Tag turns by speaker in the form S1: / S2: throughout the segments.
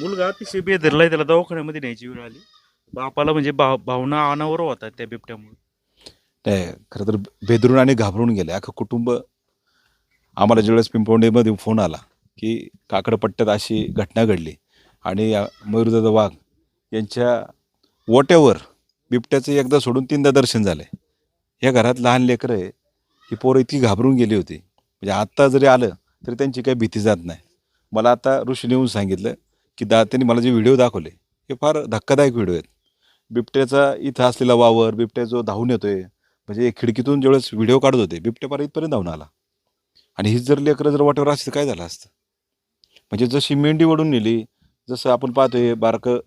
S1: मुलगा अतिशय बेदरलाय त्याला दवाखान्यामध्ये न्यायची वेळ आली. बापाला म्हणजे भाव भावना अनावर होतात त्या बिबट्यामुळे.
S2: नाही खरं तर बेदरून आणि घाबरून गेले. अख्खं कुटुंब आम्हाला ज्यावेळेस पिंपवंडीमध्ये फोन आला की काकडपट्ट्यात अशी घटना घडली आणि या मयूरदादा वाघ यांच्या ओट्यावर बिबट्याचं एकदा सोडून तीनदा दर्शन झालं. आहे या घरात लहान लेकरं आहे ही पोरं इतकी घाबरून गेली होती. म्हणजे आत्ता जरी आलं तरी त्यांची काही भीती जात नाही. मला आता ऋषीने येऊन सांगितलं की दा त्यांनी मला जे व्हिडिओ दाखवले हे फार धक्कादायक व्हिडिओ आहेत. बिबट्याचा इथं असलेला वावर बिबट्या जो धावून येतोय म्हणजे खिडकीतून ज्यावेळेस व्हिडिओ काढत होते बिबट्या पार इथपर्यंत धावून आला. आणि ही जर लेकरं जर वाटेवर असते काय झालं असतं? म्हणजे जशी मेंढी वडून नेली जसं आपण पाहतोय बारकं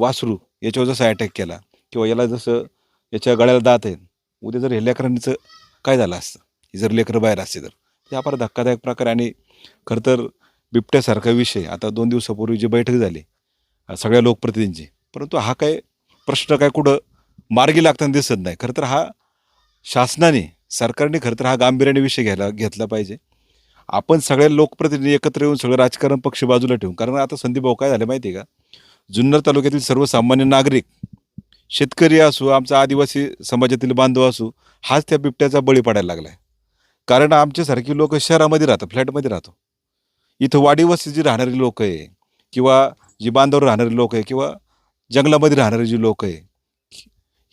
S2: वासरू याच्यावर जसा अटॅक केला किंवा याला जसं याच्या गळ्याला दात आहे उद्या जर हे लेकरांचं काय झालं असतं? ही जर लेकरं बाहेर असते तर. ते फार धक्कादायक प्रकार आणि खरं तर बिबट्यासारखा विषय. आता दोन दिवसापूर्वी जी बैठक झाली सगळ्या लोकप्रतिनिधींची परंतु हा काय प्रश्न काय कुठं मार्गी लागताना दिसत नाही. खरं तर हा शासनाने सरकारने खरं तर हा गांभीर्याने विषय घ्यायला घेतला पाहिजे. आपण सगळ्या लोकप्रतिनिधी एकत्र येऊन सगळं राजकारण पक्ष बाजूला ठेवून कारण आता संदीप भाऊ काय झालं माहिती आहे का? जुन्नर तालुक्यातील सर्वसामान्य नागरिक शेतकरी असो आमचा आदिवासी समाजातील बांधव असो हाच त्या बिबट्याचा बळी पडायला लागला आहे कारण आमच्यासारखी लोक शहरामध्ये राहतात फ्लॅटमध्ये राहतो. इथं वाडीवस्ती जी राहणारी लोक आहे किंवा जी बांधावर राहणारी लोक आहे किंवा जंगलामध्ये राहणारी जी लोक आहे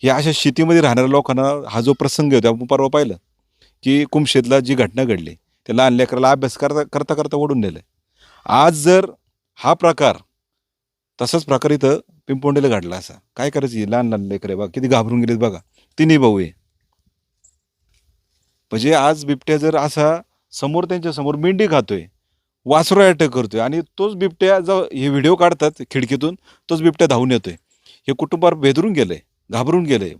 S2: ह्या अशा शेतीमध्ये राहणाऱ्या लोकांना हा जो प्रसंग होता आपण परवा पाहिलं की कुमशेतला जी घटना घडली त्या लहान लेकराला अभ्यास करता करता करता ओढून नेलं आज जर हा प्रकार तसाच प्रकार इथं पिंपोंडीला घडला असा काय करायचं ही? लहान लहान लेकर आहे बघा किती घाबरून गेलेत बघा. तिन्ही भाऊ आहे. म्हणजे आज बिबट्या जर असा समोर त्यांच्यासमोर मेंढी खातोय वासरू अटॅक करतोय. आणि तोच बिबट्या जो हे व्हिडिओ काढतात खिडकीतून तोच बिबट्या धावून येतोय. हे कुटुंबावर भेदरून गेलंय घाबरून गेलंय.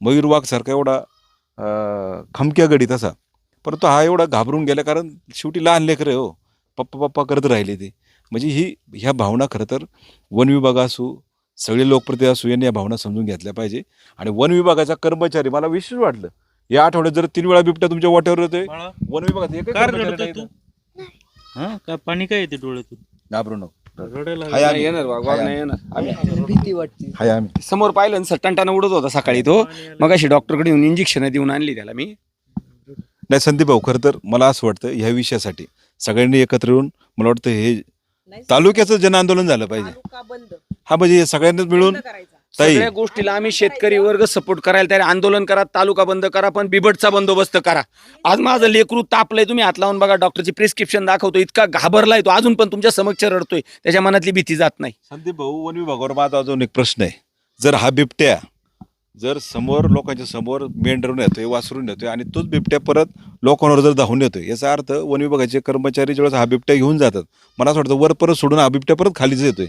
S2: मयूर वाघ सारखा एवढा खमक्या गडी तसा परंतु हा एवढा घाबरून गेला कारण शेवटी लहान लेकरं हो. पप्पा पप्पा करत राहिले ते. म्हणजे ही ह्या भावना खरं तर वन विभाग असू सगळे लोकप्रतिनिधी असू यांनी या भावना समजून घेतल्या पाहिजे. आणि वन विभागाचा कर्मचारी मला विशेष वाटलं या आठवड्यात जर तीन वेळा बिबट्या तुमच्या वाट्यावर येतोय
S1: बाळा.
S2: वन विभागात
S1: हा? काय पाणी काय येते डोळ्यातून?
S2: घाबरू नको.
S1: रडायला
S2: हाय आम्ही.
S3: येणार वाघ वाघ नाही येणार. आम्ही.
S4: भीती वाटते.
S2: हाय आम्ही.
S3: समोर पाहिलं ना सट्टांटाना उडत होता सकाळी तो. मग अशी डॉक्टरकडे येऊन इंजेक्शन देऊन आणली त्याला मी.
S2: नाही संदीप भाऊ खरं तर मला असं वाटतं ह्या विषयासाठी सगळ्यांनी एकत्र येऊन मला वाटतं हे तालुक्याचं जन आंदोलन झालं पाहिजे.
S4: तालुका बंद.
S2: हा म्हणजे हे सगळ्यांनीच मिळून
S4: बंद करायचा.
S2: ताई.
S3: सगळ्या गोष्टीला आम्ही शेतकरी वर्ग सपोर्ट करायला तयार आहे. आंदोलन करा तालुका बंद करा पण बिबटचा बंदोबस्त करा. आज माझं लेकरू तापलंय तुम्ही हात लावून बघा डॉक्टरची प्रिस्क्रिप्शन दाखवतो इतका घाबरलाय तो. अजून पण तुमच्या समक्ष रडतोय. त्याच्या मनातली भीती जात नाही.
S2: संदीप भाऊ वन विभागावर माझा अजून एक प्रश्न आहे. जर हा बिबट्या जर समोर लोकांच्या समोर मेंढरून येतोय वासरून येतोय आणि तोच बिबट्या परत लोकांवर जर धावून येतोय याचा अर्थ वन विभागाचे कर्मचारी ज्यावेळेस हा बिबट्या घेऊन जातात मला असं वाटतं वर परत सोडून हा बिबट्या परत खालीच येतोय.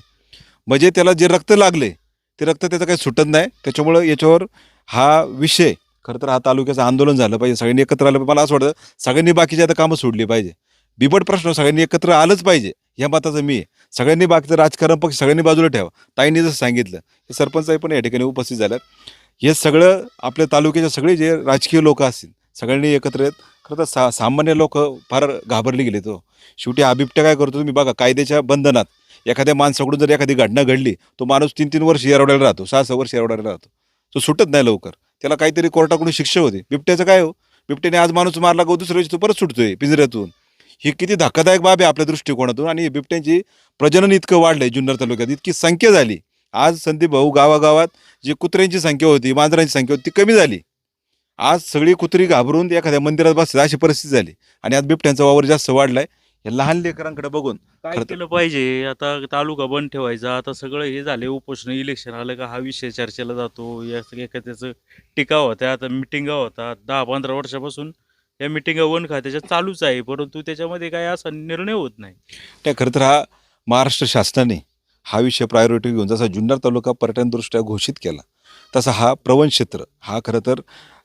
S2: म्हणजे त्याला जे रक्त लागले ते रक्त त्याचं काही सुटत नाही. त्याच्यामुळं याच्यावर हा विषय खरं तर हा तालुक्याचं आंदोलन झालं पाहिजे. सगळ्यांनी एकत्र आलं मला असं वाटतं सगळ्यांनी बाकीची आता कामं सोडली पाहिजे. बिबट प्रश्न सगळ्यांनी एकत्र आलंच पाहिजे. या मताचं मी आहे. सगळ्यांनी बाकीचं राजकारण पक्ष सगळ्यांनी बाजूला ठेवा. ताईंनी जसं सांगितलं हे सरपंचही पण या ठिकाणी उपस्थित झाल्यात. हे सगळं आपल्या तालुक्याचे सगळे जे राजकीय लोक असतील सगळ्यांनी एकत्र येत खरं तर सा सामान्य लोक फार घाबरले गेले तो हो. शेवटी हा बिबट्या काय करतो तुम्ही बघा कायद्याच्या बंधनात. एखाद्या माणसाकडून जर एखादी घटना घडली तो माणूस तीन तीन वर्ष येरवड्याला राहतो सहा सहा वर्ष येरवड्याला राहतो. तो सुटत नाही लवकर. त्याला काहीतरी कोर्टाकडून शिक्षा होते. बिबट्याचं काय हो? बिबट्याने आज माणूस मारला का हो? दुसऱ्या दिवशी तो परत सुटतोय पिंजऱ्यातून. ही किती धक्कादायक बाब आहे आपल्या दृष्टिकोनातून आणि बिबट्यांची प्रजनन इतकं वाढलंय जुन्नर तालुक्यात. इतकी संख्या झाली. आज संदीप भाऊ गावागावात जी कुत्र्यांची संख्या होती मांजरांची संख्या होती ती कमी झाली. आज सगळी कुत्री घाबरून एखाद्या मंदिरात बसतात अशी परिस्थिती झाली. आणि आज बिबट्यांचा वावर जास्त वाढलाय. या लहान लेकरांकडे बघून.
S1: काय
S2: खरं तर-
S1: केलं पाहिजे? आता तालुका बंद ठेवायचा आता सगळं हे झाले उपोषण इलेक्शन आलं का हा विषय चर्चेला जातो. या एखाद्याचं टीका होत्या आता मिटिंगा होतात दहा पंधरा वर्षापासून या मिटिंगा वन खात्याच्या चालूच आहे परंतु त्याच्यामध्ये काय असा निर्णय होत नाही.
S2: त्या खरं तर हा महाराष्ट्र शासनाने हा विषय प्रायोरिटी घेऊन जसा जुन्नर तालुका पर्यटनदृष्ट्या घोषित केला तसा हा प्रवण क्षेत्र हा खरं तर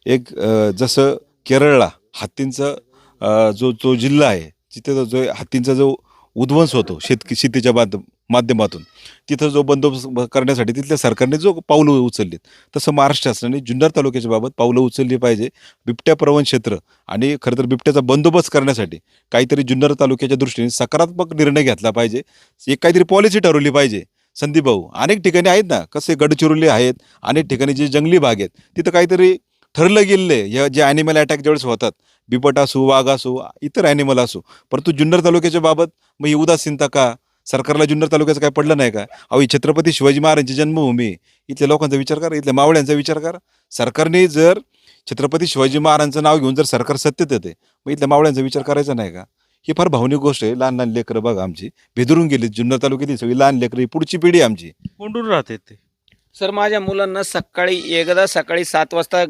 S2: एक अ, जसं केरळला हत्तींचं अ, जो जो जिल्हा आहे तिथे जो- हत्तींचा जो उद्ध्वंस होतो शेत शेतीच्या माध माध्यमातून तिथं जो बंदोबस्त करण्यासाठी तिथल्या सरकारने जो पावलं उचललीत तसं महाराष्ट्र शासनाने जुन्नर तालुक्याच्या बाबत पावलं उचलली पाहिजे. बिबट्या प्रवण क्षेत्र आणि खरं तर बिबट्याचा बंदोबस्त करण्यासाठी काहीतरी जुन्नर तालुक्याच्या दृष्टीने सकारात्मक निर्णय घेतला पाहिजे. एक काहीतरी पॉलिसी ठरवली पाहिजे. संदीप भाऊ अनेक ठिकाणी आहेत ना कसे गडचिरोली आहेत अनेक ठिकाणी जे जंगली भाग आहेत तिथं काहीतरी ठरलं गेलेलं आहे. या जे ॲनिमल अटॅक ज्यावेळेस होतात बिबट असू वाघ असू इतर ॲनिमल असू. परंतु जुन्नर तालुक्याच्या बाबत मग ही उदासीनता का? सरकारला जुन्नर तालुक्याचं काय पडलं नाही का? अहो ही छत्रपती शिवाजी महाराजांची जन्मभूमी. इथल्या लोकांचा विचार करा इथल्या मावळ्यांचा विचार करा. सरकारने जर छत्रपती शिवाजी महाराजांचं नाव घेऊन जर सरकार सत्तेत येते मग इथल्या मावळ्यांचा विचार करायचा नाही का? ही फार भावनिक गोष्ट आहे. लहान लहान लेकरं बघा आमची. भेदरून गेली जुन्नर तालुक्यातली सगळी लहान लेकरं ही पुढची पिढी आमची.
S1: कोंडून राहते ते.
S3: सर माझ्या मुलांना सकाळी एकदा सकाळी सात वाजता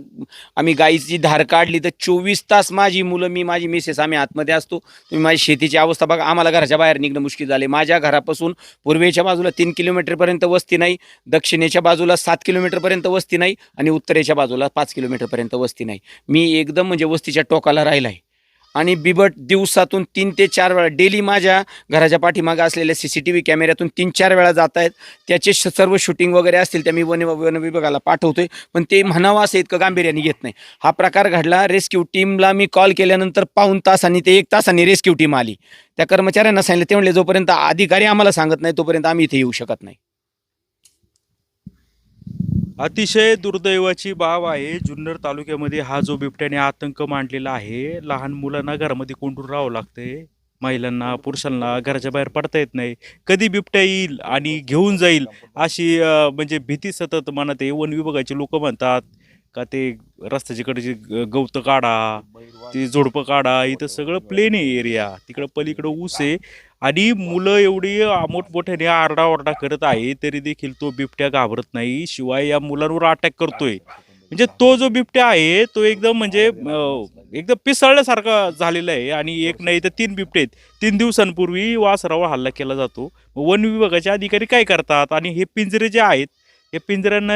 S3: आम्ही गाईची धार काढली तर चोवीस तास माझी मुलं मी माझी मिसेस आम्ही आतमध्ये असतो. तुम्ही माझी शेतीची अवस्था बघा. आम्हाला घराच्या बाहेर निघणं मुश्किल झाले माझ्या घरापासून पूर्वेच्या बाजूला तीन किलोमीटरपर्यंत वस्ती नाही. दक्षिणेच्या बाजूला सात किलोमीटरपर्यंत वस्ती नाही. आणि उत्तरेच्या बाजूला पाच किलोमीटरपर्यंत वस्ती नाही. मी एकदम म्हणजे वस्तीच्या टोकाला राहिला आहे आणि बिबट दिवसातून तीन ते चार वेळा डेली माझ्या घराच्या पाठीमागे असलेल्या सी सी टी व्ही कॅमेऱ्यातून तीन चार वेळा जात आहेत. त्याचे सर्व शूटिंग वगैरे असतील त्या मी वन वन विभागाला पाठवतोय. पण ते म्हणावं असं इतकं गांभीर्याने घेत नाही. हा प्रकार घडला रेस्क्यू टीमला मी कॉल केल्यानंतर पाऊन तासांनी ते एक तासांनी रेस्क्यू टीम आली. त्या कर्मचाऱ्यांना सांगितलं ते म्हणले जोपर्यंत अधिकारी आम्हाला सांगत नाही तोपर्यंत आम्ही इथे येऊ शकत नाही.
S1: अतिशय दुर्दैवाची बाब आहे. जुन्नर तालुक्यामध्ये हा जो बिबट्याने आतंक मांडलेला आहे लहान मुलांना घरामध्ये कोंडून राहावं लागते महिलांना पुरुषांना घराच्या बाहेर पडता येत नाही. कधी बिबट्या येईल आणि घेऊन जाईल अशी म्हणजे भीती सतत मनात आहे. वन विभागाचे लोक म्हणतात का ते रस्त्याच्या कडचे ग- गवतं काढा ते झोडपं काढा इथं सगळं प्लेन आहे एरिया तिकडं पलीकडं ऊस आहे. आणि मुलं एवढी आमोठमोठ्याने आरडाओरडा करत आहे तरी देखील तो बिबट्या घाबरत नाही. शिवाय या मुलांवर अटॅक करतोय. म्हणजे तो जो बिबट्या आहे तो एकदम म्हणजे एकदम पिसळल्यासारखा झालेला आहे. आणि एक नाही तर तीन बिबटे आहेत. तीन दिवसांपूर्वी वासरावर हल्ला केला जातो. वन विभागाचे अधिकारी काय करतात? आणि हे पिंजरे जे आहेत हे पिंजऱ्यांना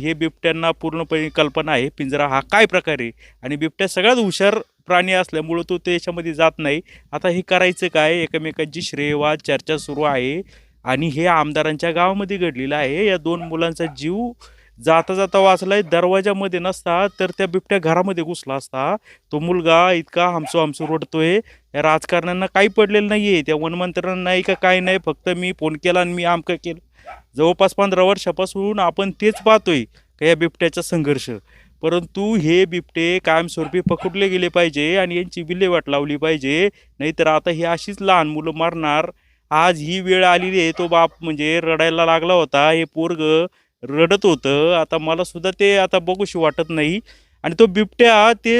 S1: हे बिबट्यांना पूर्णपणे कल्पना आहे. पिंजरा हा काय प्रकार आहे? आणि बिबट्या सगळ्यात हुशार प्राणी असल्यामुळं तो त्याच्यामध्ये जात नाही. आता हे करायचं काय? एकमेकांची श्रेयवाद चर्चा सुरू आहे. आणि हे आमदारांच्या गावामध्ये घडलेलं आहे. या दोन मुलांचा जीव जाता जाता वाचलाय दरवाजामध्ये नसता तर त्या बिबट्या घरामध्ये घुसला असता. तो मुलगा इतका हमसो हमसो रडतोय. या राजकारण्यांना काही पडलेलं नाहीये. त्या वनमंत्र्यांना नाही का काही नाही. फक्त मी फोन केला आणि मी आमकं केलं. जवळपास पंधरा वर्षापासून आपण तेच पाहतोय का या बिबट्याचा संघर्ष. परंतु हे बिबटे कायमस्वरूपी पकडले गेले पाहिजे आणि यांची विल्हेवाट लावली पाहिजे. नाहीतर आता हे अशीच लहान मुलं मारणार. आज ही वेळ आलेली आहे. तो बाप म्हणजे रडायला लागला होता. हे पोरग रडत होतं. आता मला सुद्धा ते आता बघूशी वाटत नाही. आणि तो बिबट्या ते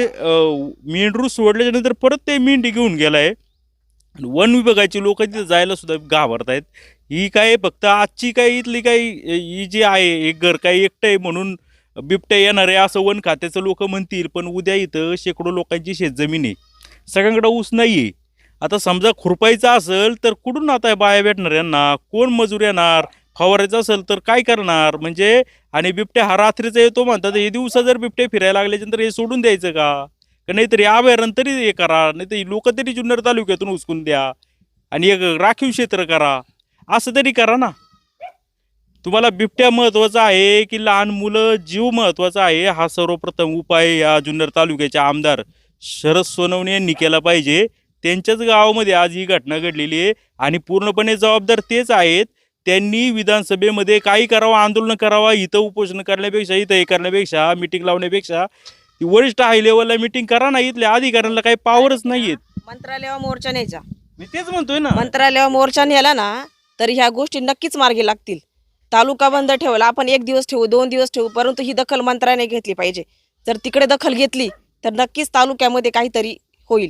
S1: मेंढरू सोडल्याच्या नंतर परत ते मेंढी घेऊन गेलाय. आहे वन विभागाची लोक तिथे जायला सुद्धा घाबरत आहेत ही काय फक्त आजची काही इथली काही ही जी आहे एक घर काही एकटं आहे म्हणून बिबट्या येणार आहे असं वन खात्याचं लोक म्हणतील. पण उद्या इथं शेकडो लोकांची शेतजमीन आहे. सगळ्यांकडे ऊस नाही आहे. आता समजा खुरपायचं असेल तर कुठून आता बाया भेटणार यांना? कोण मजूर येणार? फवारायचं असेल तर काय करणार? म्हणजे आणि बिबट्या हा रात्रीचा येतो म्हणतात हे दिवसा जर बिबटे फिरायला लागल्याच्यानंतर हे सोडून द्यायचं का? नाहीतर या अभयारण्य तरी हे करा नाहीतर लोक तरी जुन्नर तालुक्यातून उचकून द्या. आणि एक राखीव क्षेत्र करा. असं तरी करा ना. तुम्हाला बिबट्या महत्त्वाचा आहे की लहान मुलं जीव महत्त्वाचा आहे हा सर्वप्रथम उपाय या जुन्नर तालुक्याचे आमदार शरद सोनवणे यांनी केला पाहिजे. त्यांच्याच गावामध्ये आज ही घटना घडलेली आहे आणि पूर्णपणे जबाबदार तेच आहेत. त्यांनी विधानसभेमध्ये काही करावं आंदोलन करावं इथं उपोषण करण्यापेक्षा इथं हे करण्यापेक्षा मिटिंग लावण्यापेक्षा ती वरिष्ठ हाय लेवलला मिटिंग करा ना इथल्या अधिकाऱ्यांना काही पावरच नाही आहेत
S4: मंत्रालयावर मोर्चा न्यायचा.
S1: मी तेच म्हणतोय ना.
S4: मंत्रालयावर मोर्चा नेला ना तर ह्या गोष्टी नक्कीच मार्गी लागतील. तालुका बंद ठेवला आपण एक दिवस ठेवू दोन दिवस ठेवू परंतु ही दखल मंत्र्याने घेतली पाहिजे. जर तिकडे दखल घेतली तर नक्कीच तालुक्यामध्ये काहीतरी होईल.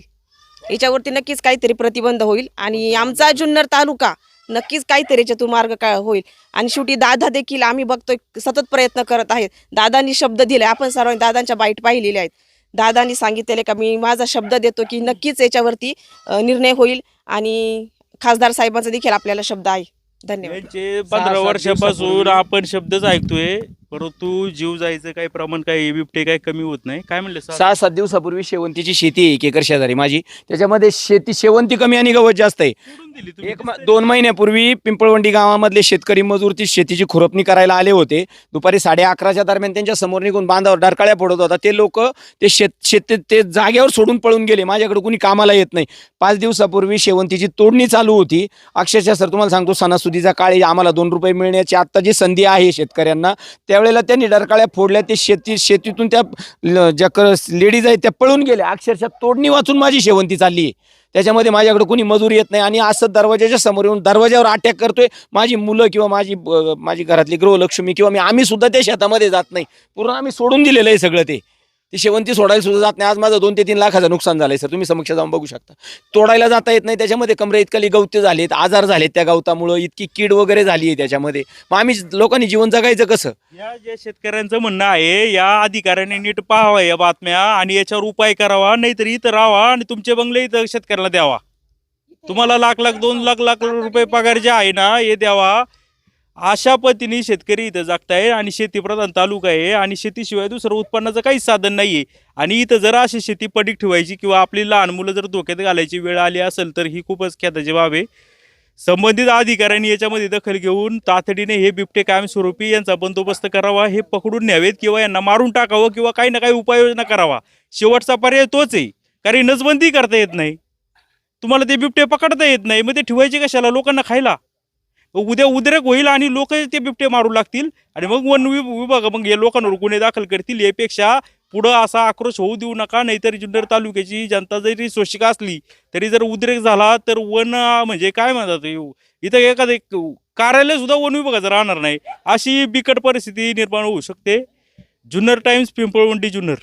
S4: याच्यावरती नक्कीच काहीतरी प्रतिबंध होईल. आणि आमचा जुन्नर तालुका नक्कीच काहीतरी तू मार्ग काय होईल. आणि शेवटी दादा देखील आम्ही बघतोय सतत प्रयत्न करत आहेत. दादांनी शब्द दिले आपण सर्वांनी दादांच्या बाईट पाहिलेल्या आहेत. दादांनी सांगितलेले का मी माझा शब्द देतो की नक्कीच याच्यावरती निर्णय होईल. आणि खासदार साहेबांचा देखील आपल्याला शब्द आहे. धन्यवाद.
S1: पंधरा वर्षापासून आपण शब्दच ऐकतोय. परंतु जीव जायचं काही प्रमाण काही बिबटे काही कमी होत नाही. काय म्हणले सर?
S3: सहा सात दिवसापूर्वी शेवंतीची शेती आहे एक एकर शेजारी माझी. त्याच्यामध्ये शेती शेवंती कमी आणि गवत जास्त आहे.
S1: सोडून दिली तुम्ही?
S3: एक म- दोन महिन्यापूर्वी पिंपळवंडी गावामधले शेतकरी मजूर ती शेतीची खुरपणी करायला आले होते. दुपारी साडे अकराच्या दरम्यान त्यांच्यासमोर निघून बांधावर डरकाळ्या फोडत होता. ते लोक ते शेत शेत ते जागेवर सोडून पळून गेले. माझ्याकडे कुणी कामाला येत नाही. पाच दिवसापूर्वी शेवंतीची तोडणी चालू होती. अक्षरशः सर तुम्हाला सांगतो सणासुदीचा काळ आहे, आम्हाला दोन रुपये मिळण्याची आत्ता जी संधी आहे शेतकऱ्यांना त्यावेळेला त्यांनी डरकाळ्या फोडल्या ते शेती शेतीतून त्या ल- ज्या लेडीज आहेत त्या पळून गेल्या. अक्षरशः तोडणी वाचून माझी शेवंती चालली. आहे त्याच्यामध्ये माझ्याकडे कोणी मजूर येत नाही आणि असं दरवाजाच्या समोर येऊन दरवाजावर अटॅक करतोय. माझी मुलं किंवा माझी ब- माझी घरातली गृहलक्ष्मी किंवा मी आम्ही सुद्धा त्या शेतामध्ये जात नाही. पूर्ण आम्ही सोडून दिलेलं आहे सगळं ते. ती शेवंती सोडायला सुद्धा जात नाही. आज माझं दोन ते तीन लाखाचं नुकसान झालंय सर. तुम्ही समक्ष जाऊन बघू शकता. तोडायला जाता येत नाही त्याच्यामध्ये कमरे इतकली गवते झालेत आजार झालेत त्या गवतामुळं इतकी कीड वगैरे झाली आहे त्याच्यामध्ये. मग आम्ही लोकांनी जीवन जगायचं कसं?
S1: या ज्या शेतकऱ्यांचं म्हणणं आहे या अधिकाऱ्यांनी नीट पाहावा या बातम्या आणि याच्यावर उपाय करावा नाहीतर इथं राहावा आणि तुमचे बंगले इथं शेतकऱ्याला द्यावा. तुम्हाला लाख लाख दोन लाख लाख रुपये पगार जे आहे ना हे द्यावा. अशा पद्धतीने शेतकरी इथं जगताय आणि शेतीप्रधान तालुका आहे आणि शेतीशिवाय दुसरं उत्पन्नाचं काहीच साधन नाही आहे आणि इथं जर अशी शेती पडीक ठेवायची किंवा आपली लहान मुलं जर धोक्यात घालायची वेळ आली असेल तर ही खूपच खेदाची बाब आहे. संबंधित अधिकाऱ्यांनी याच्यामध्ये दखल घेऊन तातडीने हे बिबटे कायमस्वरूपी यांचा बंदोबस्त करावा हे पकडून न्यावेत किंवा यांना मारून टाकावं किंवा काही ना काही उपाययोजना करावा. शेवटचा पर्याय तोच आहे. कारण नजबंदी करता येत नाही. तुम्हाला ते बिबटे पकडता येत नाही. मग ते ठेवायचे कशाला? लोकांना खायला? उद्या उद्रेक होईल आणि लोक ते बिबटे मारू लागतील. आणि मग वन वि- विभाग मग या लोकांवर गुन्हे दाखल करतील. यापेक्षा पुढं असा आक्रोश होऊ देऊ नका नाहीतर जुन्नर तालुक्याची जनता जरी शोषिका असली तरी जर उद्रेक झाला तर वन म्हणजे काय म्हणतात इथं एखादं कार्यालय सुद्धा वन विभागाचं राहणार नाही. अशी बिकट परिस्थिती निर्माण होऊ शकते. जुन्नर टाइम्स पिंपळवंडी जुन्नर.